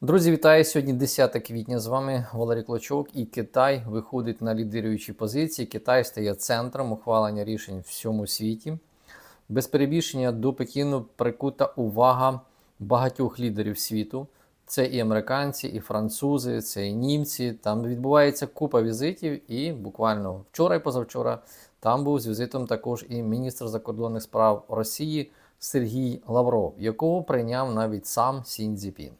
Друзі, вітаю! Сьогодні 10 квітня. З вами Валерій Клочок і Китай виходить на лідируючі позиції. Китай стає центром ухвалення рішень в всьому світі. Без перебільшення до Пекіну прикута увага багатьох лідерів світу. Це і американці, і французи, це і німці. Там відбувається купа візитів, і буквально вчора і позавчора там був з візитом також і міністр закордонних справ Росії Сергій Лавров, якого прийняв навіть сам Сінь Цзіпін.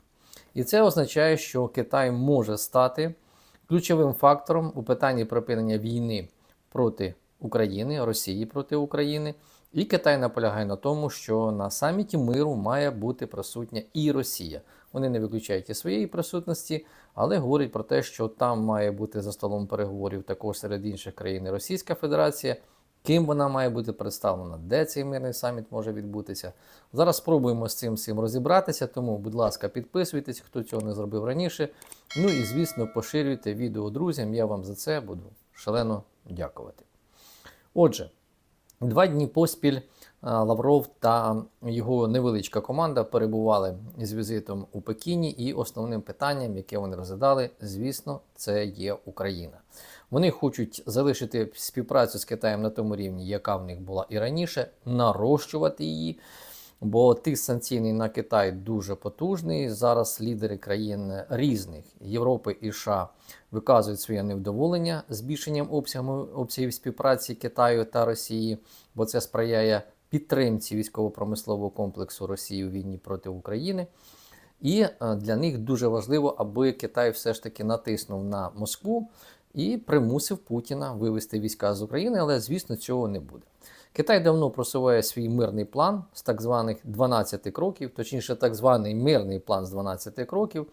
І це означає, що Китай може стати ключовим фактором у питанні припинення війни проти України, Росії проти України. І Китай наполягає на тому, що на саміті миру має бути присутня і Росія. Вони не виключають і своєї присутності, але говорять про те, що там має бути за столом переговорів також серед інших країн Російська Федерація. Ким вона має бути представлена, де цей мирний саміт може відбутися. Зараз спробуємо з цим всім розібратися, тому, будь ласка, підписуйтесь, хто цього не зробив раніше. Ну і, звісно, поширюйте відео друзям. Я вам за це буду шалено дякувати. Отже, два дні поспіль Лавров та його невеличка команда перебували з візитом у Пекіні, і основним питанням, яке вони розглядали, звісно, це є Україна. Вони хочуть залишити співпрацю з Китаєм на тому рівні, яка в них була і раніше, нарощувати її. Бо тиск санкційний на Китай дуже потужний. Зараз лідери країн різних Європи і США виказують своє невдоволення збільшенням обсягів співпраці Китаю та Росії, бо це сприяє підтримці військово-промислового комплексу Росії у війні проти України. І е, для них дуже важливо, аби Китай все ж таки натиснув на Москву і примусив Путіна вивести війська з України, але звісно цього не буде. Китай давно просуває свій мирний план з так званих 12 кроків, точніше, так званий мирний план з 12 кроків.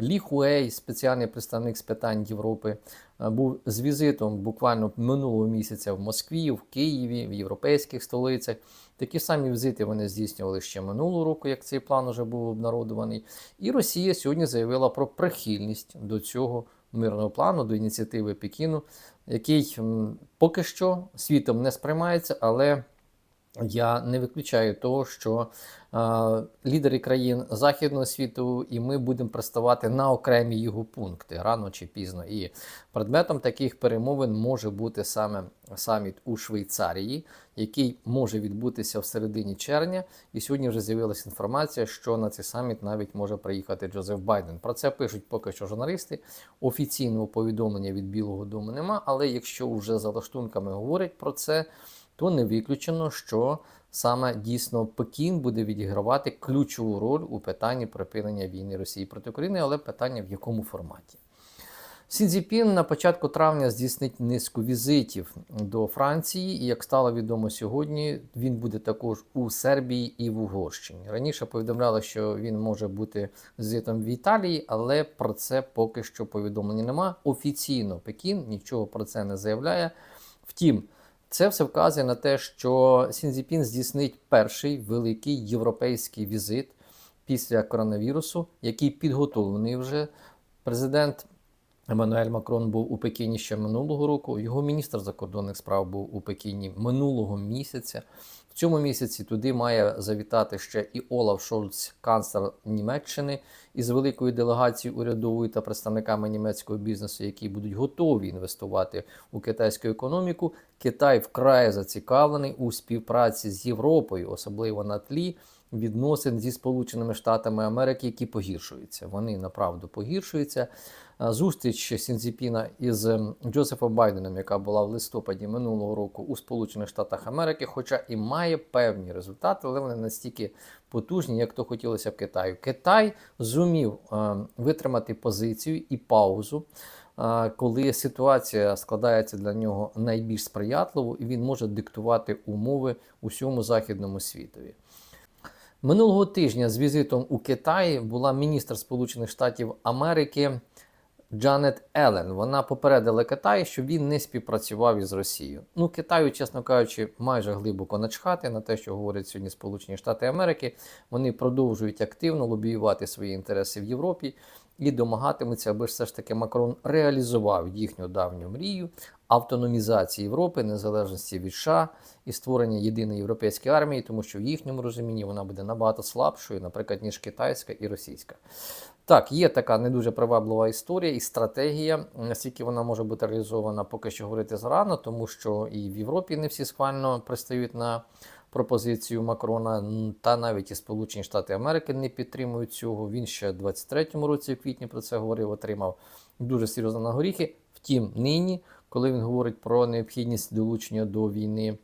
Лі Хуей, спеціальний представник з питань Європи, е, був з візитом буквально минулого місяця в Москві, в Києві, в європейських столицях. Такі самі візити вони здійснювали ще минулого року, як цей план вже був обнародований. І Росія сьогодні заявила про прихильність до цього мирного плану, до ініціативи Пекіну, який поки що світом не сприймається, але я не виключаю того, що е, лідери країн західного світу і ми будемо приставати на окремі його пункти рано чи пізно. І предметом таких перемовин може бути саме саміт у Швейцарії, який може відбутися в середині червня. І сьогодні вже з'явилася інформація, що на цей саміт навіть може приїхати Джозеф Байден. Про це пишуть поки що журналісти. Офіційного повідомлення від Білого Дому нема. Але якщо вже за лаштунками говорять про це то не виключено, що саме дійсно Пекін буде відігравати ключову роль у питанні припинення війни Росії проти України, але питання в якому форматі. Сі Цзіпін на початку травня здійснить низку візитів до Франції, і як стало відомо сьогодні, він буде також у Сербії і в Угорщині. Раніше повідомляли, що він може бути візитом в Італії, але про це поки що повідомлення нема. Офіційно Пекін нічого про це не заявляє. Втім, це все вказує на те, що Сінзіпін здійснить перший великий європейський візит після коронавірусу, який підготовлений вже. Президент Еммануель Макрон був у Пекіні ще минулого року. Його міністр закордонних справ був у Пекіні минулого місяця. В цьому місяці туди має завітати ще і Олаф Шольц, канцлер Німеччини, із великою делегацією урядовою та представниками німецького бізнесу, які будуть готові інвестувати у китайську економіку. Китай вкрай зацікавлений у співпраці з Європою, особливо на тлі відносин зі Сполученими Штатами Америки, які погіршуються. Вони направду погіршуються. Зустріч Сінзіпіна із Джозефом Байденом, яка була в листопаді минулого року у Сполучених Штатах Америки, хоча і має певні результати, але вони настільки потужні, як то хотілося в Китаю. Китай зумів е, витримати позицію і паузу. Коли ситуація складається для нього найбільш сприятливо, і він може диктувати умови усьому західному світові. Минулого тижня з візитом у Китаї була міністр Сполучених Штатів Америки Джанет Елен. Вона попередила Китай, що він не співпрацював із Росією. Ну, Китаю, чесно кажучи, майже глибоко начхати на те, що говорять сьогодні Сполучені Штати Америки. Вони продовжують активно лобіювати свої інтереси в Європі і домагатимуться, аби все ж таки Макрон реалізував їхню давню мрію. Автономізації Європи, незалежності від США і створення єдиної європейської армії, тому що в їхньому розумінні вона буде набагато слабшою, наприклад, ніж китайська і російська. Так, є така не дуже приваблива історія і стратегія. Наскільки вона може бути реалізована, поки що говорити зарано, тому що і в Європі не всі схвально пристають на пропозицію Макрона, та навіть і Сполучені Штати Америки не підтримують цього. Він ще в 23-му році, в квітні про це говорив, отримав дуже серйозно на горіхи. Втім, нині, коли він говорить про необхідність долучення до війни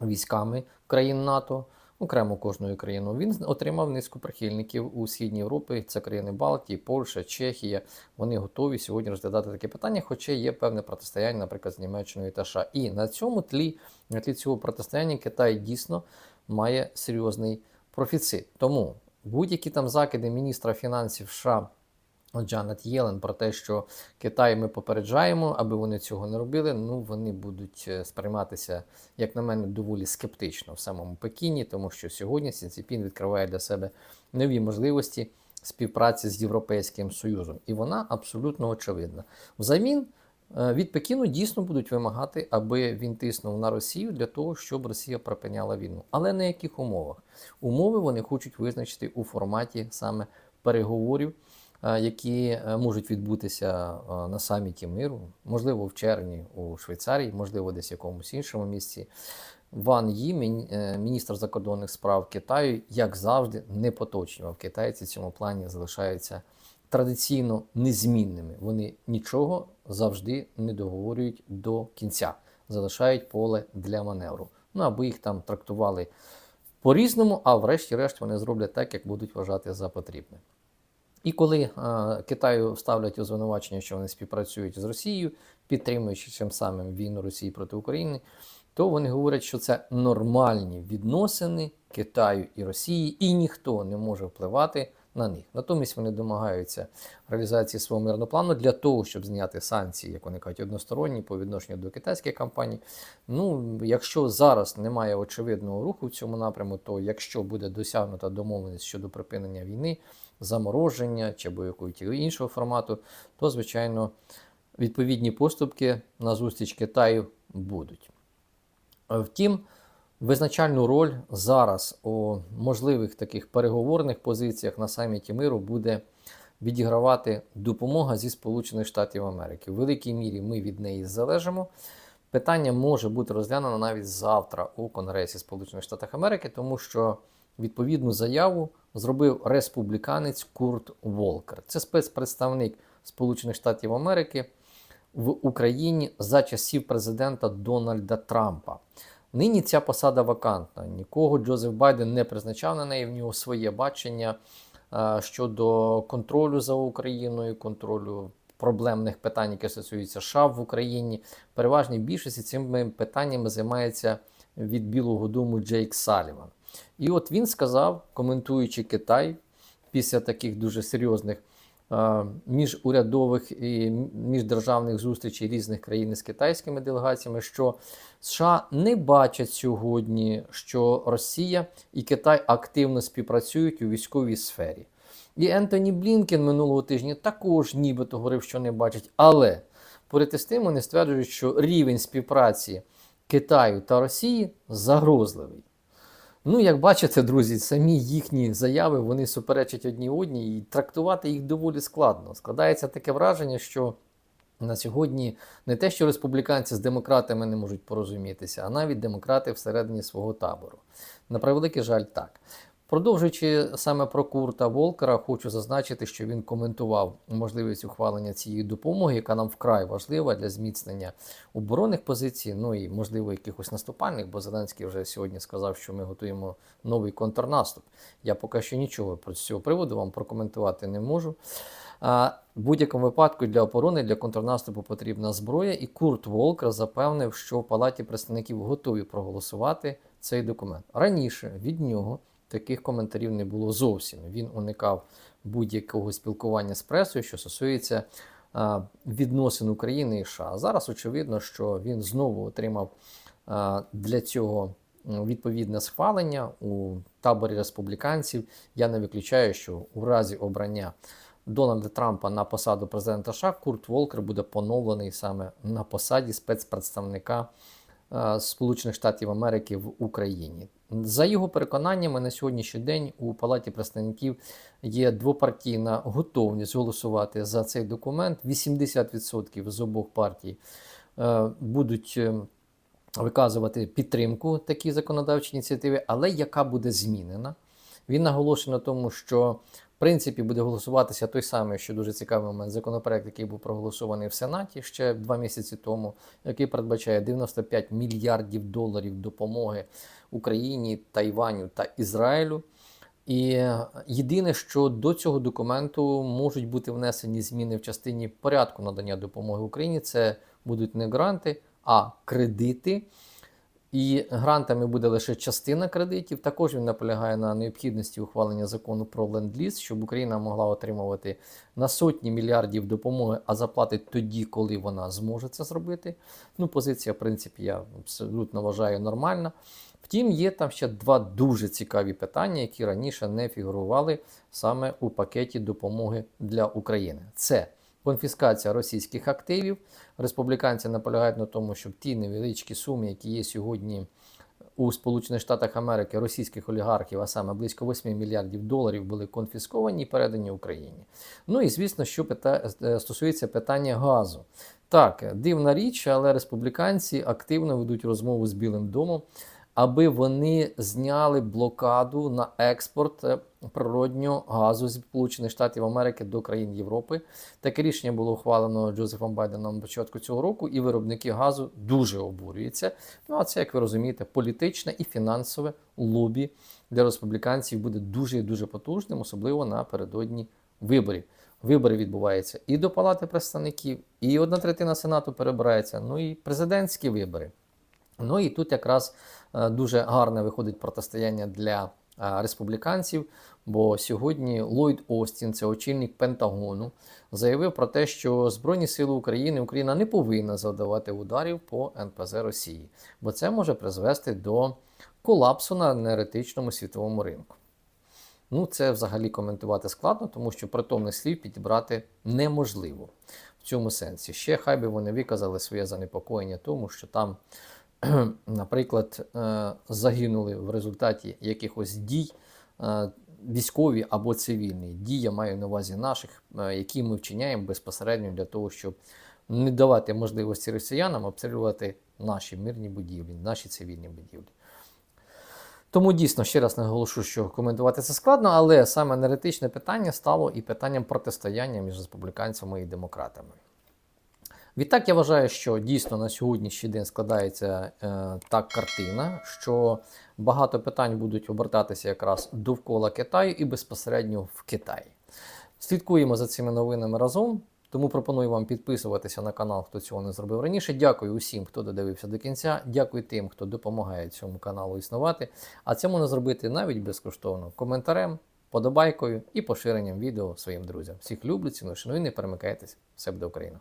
військами країн НАТО, окремо кожною країною, він отримав низку прихильників у Східній Європі. Це країни Балтії, Польща, Чехія. Вони готові сьогодні розглядати таке питання, хоча є певне протистояння, наприклад, з Німеччиною та США. І на цьому тлі, на тлі цього протистояння, Китай дійсно має серйозний профіцит. Тому будь-які там закиди міністра фінансів США. Джанет Єлен про те, що Китай ми попереджаємо, аби вони цього не робили. Ну вони будуть е, сприйматися, як на мене, доволі скептично в самому Пекіні, тому що сьогодні Сі Цзіньпін відкриває для себе нові можливості співпраці з Європейським Союзом, і вона абсолютно очевидна. Взамін е, від Пекіну дійсно будуть вимагати, аби він тиснув на Росію для того, щоб Росія припиняла війну. Але на яких умовах? Умови вони хочуть визначити у форматі саме переговорів які е, можуть відбутися е, на саміті миру, можливо, в червні у Швейцарії, можливо, десь в якомусь іншому місці. Ван Ї, е, міністр закордонних справ Китаю, як завжди, не поточнював. Китайці в цьому плані залишаються традиційно незмінними. Вони нічого завжди не договорюють до кінця, залишають поле для маневру. Ну аби їх там трактували по-різному, а врешті-решт вони зроблять так, як будуть вважати за потрібне. І коли е, Китаю ставлять у звинувачення, що вони співпрацюють з Росією, підтримуючи тим самим війну Росії проти України, то вони говорять, що це нормальні відносини Китаю і Росії, і ніхто не може впливати на них. Натомість вони домагаються реалізації свого мирного плану для того, щоб зняти санкції, як вони кажуть, односторонні по відношенню до китайських компаній. Ну, якщо зараз немає очевидного руху в цьому напряму, то якщо буде досягнута домовленість щодо припинення війни, замороження чи будь-якого іншого формату, то звичайно відповідні поступки на зустріч Китаю будуть. Втім, визначальну роль зараз у можливих таких переговорних позиціях на саміті миру буде відігравати допомога зі Сполучених Штатів Америки. В великій мірі ми від неї залежимо. Питання може бути розглянено навіть завтра у Конгресі Сполучених Штатів Америки, тому що відповідну заяву зробив республіканець Курт Волкер. Це спецпредставник Сполучених Штатів Америки в Україні за часів президента Дональда Трампа. Нині ця посада вакантна. Нікого Джозеф Байден не призначав на неї. В нього своє бачення е, щодо контролю за Україною, контролю проблемних питань, які стосуються США в Україні. Переважній більшості цими питаннями займається від Білого Дому Джейк Саліван. І от він сказав, коментуючи Китай після таких дуже серйозних міжурядових і міждержавних зустрічей різних країн з китайськими делегаціями, що США не бачать сьогодні, що Росія і Китай активно співпрацюють у військовій сфері. І Ентоні Блінкен минулого тижня також нібито говорив, що не бачить, але поряд із тим вони стверджують, що рівень співпраці Китаю та Росії загрозливий. Ну, як бачите, друзі, самі їхні заяви вони суперечать одні одній, і трактувати їх доволі складно. Складається таке враження, що на сьогодні не те, що республіканці з демократами не можуть порозумітися, а навіть демократи всередині свого табору. На превеликий жаль, так. Продовжуючи саме про Курта Волкера, хочу зазначити, що він коментував можливість ухвалення цієї допомоги, яка нам вкрай важлива для зміцнення оборонних позицій, ну і можливо якихось наступальних, бо Зеленський вже сьогодні сказав, що ми готуємо новий контрнаступ. Я поки що нічого про цього приводу вам прокоментувати не можу. А в будь-якому випадку для оборони, для контрнаступу потрібна зброя, і Курт Волкер запевнив, що в Палаті представників готові проголосувати цей документ. Раніше від нього таких коментарів не було зовсім. Він уникав будь-якого спілкування з пресою, що стосується відносин України і США. Зараз очевидно, що він знову отримав для цього відповідне схвалення у таборі республіканців. Я не виключаю, що у разі обрання Дональда Трампа на посаду президента США, Курт Волкер буде поновлений саме на посаді спецпредставника Сполучених Штатів Америки в Україні. За його переконаннями, на сьогоднішній день у Палаті представників є двопартійна готовність голосувати за цей документ. 80% з обох партій е, будуть е, виказувати підтримку такій законодавчій ініціативі, але яка буде змінена. Він наголошує на тому, що принципі буде голосуватися той самий, що дуже цікавий момент, законопроект, який був проголосований в Сенаті ще два місяці тому, який передбачає 95 мільярдів доларів допомоги Україні, Тайваню та Ізраїлю. І єдине, що до цього документу можуть бути внесені зміни в частині порядку надання допомоги Україні. Це будуть не гранти, а кредити. І грантами буде лише частина кредитів. Також він наполягає на необхідності ухвалення закону про ленд-ліз, щоб Україна могла отримувати на сотні мільярдів допомоги, а заплатить тоді, коли вона зможе це зробити. Ну, позиція, в принципі, я абсолютно вважаю нормальна. Втім, є там ще два дуже цікаві питання, які раніше не фігурували саме у пакеті допомоги для України. Це конфіскація російських активів. Республіканці наполягають на тому, щоб ті невеличкі суми, які є сьогодні у Сполучених Штатах Америки російських олігархів, а саме близько 8 мільярдів доларів, були конфісковані і передані Україні. Ну і звісно, що пита... е, стосується питання газу. Так, дивна річ, але республіканці активно ведуть розмову з Білим домом, аби вони зняли блокаду на експорт е, природнього газу з Сполучених Штатів Америки до країн Європи. Таке рішення було ухвалено Джозефом Байденом на початку цього року, і виробники газу дуже обурюються. Ну а це, як ви розумієте, політичне і фінансове лобі для республіканців буде дуже і дуже потужним, особливо напередодні виборів. Вибори відбуваються і до Палати представників, і одна третина Сенату перебирається, ну і президентські вибори. Ну і тут якраз дуже гарне виходить протистояння для е, республіканців, бо сьогодні Ллойд Остін, це очільник Пентагону, заявив про те, що Збройні Сили України Україна не повинна завдавати ударів по НПЗ Росії, бо це може призвести до колапсу на енергетичному світовому ринку. Ну, це взагалі коментувати складно, тому що притомних слів підібрати неможливо в цьому сенсі. Ще хай би вони виказали своє занепокоєння тому, що там, наприклад, е, загинули в результаті якихось дій е, військові або цивільні. Дії я маю на увазі наших, е, які ми вчиняємо безпосередньо для того, щоб не давати можливості росіянам обстрілювати наші мирні будівлі, наші цивільні будівлі. Тому дійсно ще раз наголошу, що коментувати це складно, але саме енергетичне питання стало і питанням протистояння між республіканцями і демократами. Відтак я вважаю, що дійсно на сьогоднішній день складається е, так картина, що багато питань будуть обертатися якраз довкола Китаю і безпосередньо в Китаї. Слідкуємо за цими новинами разом. Тому пропоную вам підписуватися на канал, хто цього не зробив раніше. Дякую усім, хто додивився до кінця. Дякую тим, хто допомагає цьому каналу існувати. А це можна зробити навіть безкоштовно коментарем, подобайкою і поширенням відео своїм друзям. Всіх люблю, ціную, шаную, не перемикайтесь. Все буде Україна!